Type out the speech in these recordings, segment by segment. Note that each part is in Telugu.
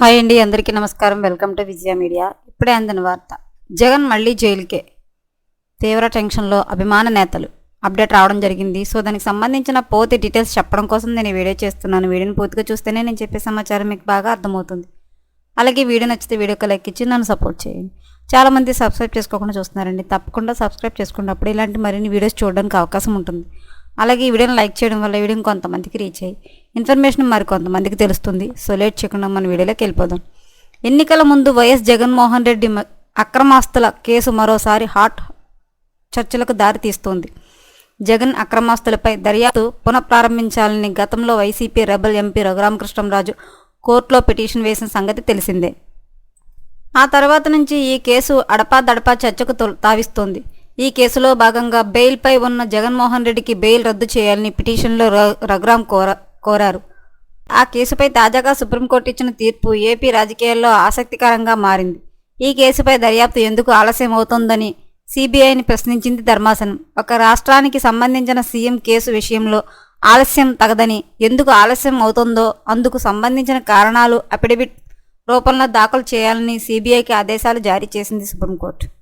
హాయ్ అండి అందరికీ నమస్కారం. Welcome to Vijaya media. ఇప్పుడే అందిన వార్త. జగన్ మళ్ళీ జైలుకే. తీవ్ర టెన్షన్లో అభిమాన నేతలు. అప్డేట్ రావడం జరిగింది. సో దానికి సంబంధించిన పూర్తి డీటెయిల్స్ చెప్పడం కోసం నేను వీడియో చేస్తున్నాను. వీడియోని పూర్తిగా చూస్తేనే నేను చెప్పే సమాచారం మీకు బాగా అర్థమవుతుంది. అలాగే వీడియో నచ్చితే వీడియోకి లైక్ ఇచ్చి నన్ను సపోర్ట్ చేయండి. చాలామంది సబ్స్క్రైబ్ చేసుకోకుండా చూస్తున్నారండి. తప్పకుండా సబ్స్క్రైబ్ చేసుకున్నప్పుడు ఇలాంటి మరిన్ని వీడియోస్ చూడడానికి అవకాశం ఉంటుంది. అలాగే ఈ వీడియోని లైక్ చేయడం వల్ల వీడియో కొంతమందికి రీచ్ అయ్యి ఇన్ఫర్మేషన్ మరి కొంతమందికి తెలుస్తుంది. సో లేట్ చేయకుండా మన వీడియోలోకి వెళ్ళిపోదాం. ఎన్నికల ముందు వైఎస్ జగన్మోహన్ రెడ్డి అక్రమాస్తుల కేసు మరోసారి హాట్ చర్చలకు దారి తీస్తోంది. జగన్ అక్రమాస్తులపై దర్యాప్తు పునఃప్రారంభించాలని గతంలో వైసీపీ రెబల్ ఎంపీ రఘురామకృష్ణంరాజు కోర్టులో పిటిషన్ వేసిన సంగతి తెలిసిందే. ఆ తర్వాత నుంచి ఈ కేసు అడపాదడపా చర్చకు తావిస్తోంది. ఈ కేసులో భాగంగా బెయిల్పై ఉన్న జగన్మోహన్ రెడ్డికి బెయిల్ రద్దు చేయాలని పిటిషన్లో ర- రఘురాం కోర కోరారు. ఆ కేసుపై తాజాగా సుప్రీంకోర్టు ఇచ్చిన తీర్పు ఏపీ రాజకీయాల్లో ఆసక్తికరంగా మారింది. ఈ కేసుపై దర్యాప్తు ఎందుకు ఆలస్యం అవుతోందని సిబిఐని ప్రశ్నించింది ధర్మాసనం. ఒక రాష్ట్రానికి సంబంధించిన సీఎం కేసు విషయంలో ఆలస్యం తగదని ఎందుకు ఆలస్యం అవుతుందో అందుకు సంబంధించిన కారణాలు అఫిడవిట్ రూపంలో దాఖలు చేయాలని సిబిఐకి ఆదేశాలు జారీ చేసింది సుప్రీంకోర్టు.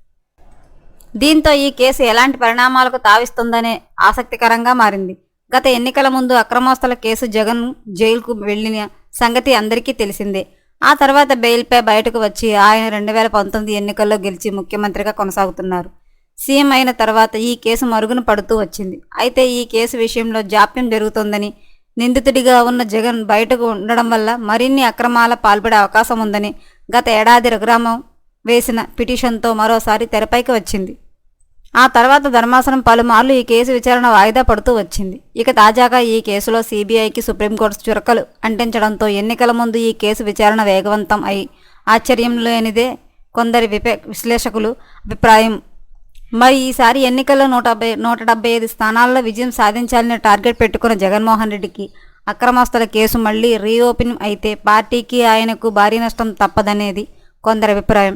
దీంతో ఈ కేసు ఎలాంటి పరిణామాలకు తావిస్తుందనే ఆసక్తికరంగా మారింది. గత ఎన్నికల ముందు అక్రమోస్తల కేసు జగన్ జైలుకు వెళ్ళిన సంగతి అందరికీ తెలిసిందే. ఆ తర్వాత బెయిల్పై బయటకు వచ్చి ఆయన రెండు వేల పంతొమ్మిది ఎన్నికల్లో గెలిచి ముఖ్యమంత్రిగా కొనసాగుతున్నారు. సీఎం అయిన తర్వాత ఈ కేసు మరుగున పడుతూ వచ్చింది. అయితే ఈ కేసు విషయంలో జాప్యం జరుగుతోందని నిందితుడిగా ఉన్న జగన్ బయటకు ఉండడం వల్ల మరిన్ని అక్రమాల పాల్పడే అవకాశం ఉందని గత ఏడాది రఘురామం వేసిన పిటిషన్తో మరోసారి తెరపైకి వచ్చింది. ఆ తర్వాత ధర్మాసనం పలుమార్లు ఈ కేసు విచారణ వాయిదా పడుతూ వచ్చింది. ఇక తాజాగా ఈ కేసులో సీబీఐకి సుప్రీంకోర్టు చురకలు అంటించడంతో ఎన్నికల ముందు ఈ కేసు విచారణ వేగవంతం అయి ఆశ్చర్యం లేనిదే కొందరి విపే విశ్లేషకులు అభిప్రాయం మరి ఈసారి ఎన్నికల్లో నూట డెబ్బై నూట డెబ్బై ఐదు స్థానాల్లో విజయం సాధించాలని టార్గెట్ పెట్టుకున్న జగన్మోహన్ రెడ్డికి అక్రమాస్తుల కేసు మళ్ళీ రీఓపెన్ అయితే పార్టీకి ఆయనకు భారీ నష్టం తప్పదనేది కొందరి అభిప్రాయం.